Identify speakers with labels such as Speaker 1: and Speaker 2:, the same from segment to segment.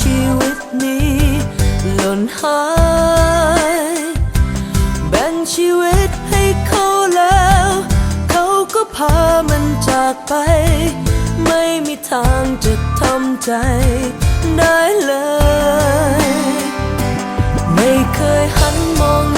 Speaker 1: ชีวิตนี้หล่นหายแบ่งชีวิตให้เขาแล้ว เขาก็พามันจากไป ไม่มีทางจะทำใจได้เลย ไม่เคยหันมอง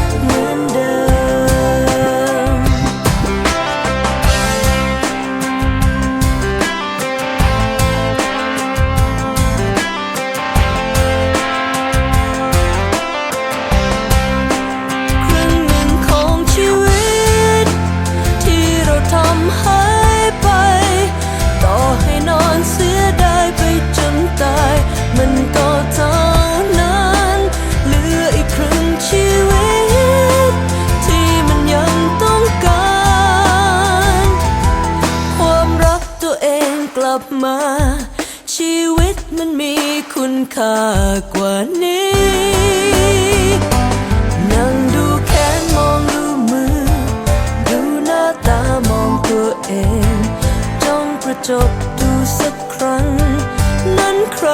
Speaker 1: ลับมา ชีวิตมันมีคุณค่ากว่านี้นั่งดูแขนมองดูมือ ดูหน้าตามองตัวเองจ้องกระจกดูสักครั้ง นั้นใคร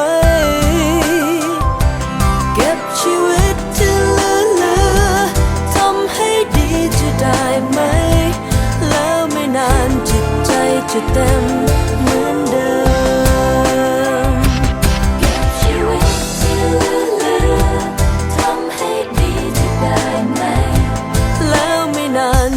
Speaker 1: เก็บชีวิตที่เหลือเหลือทำให้ดีจะได้ไหม แล้วไม่นานจิตใจจะเต็ม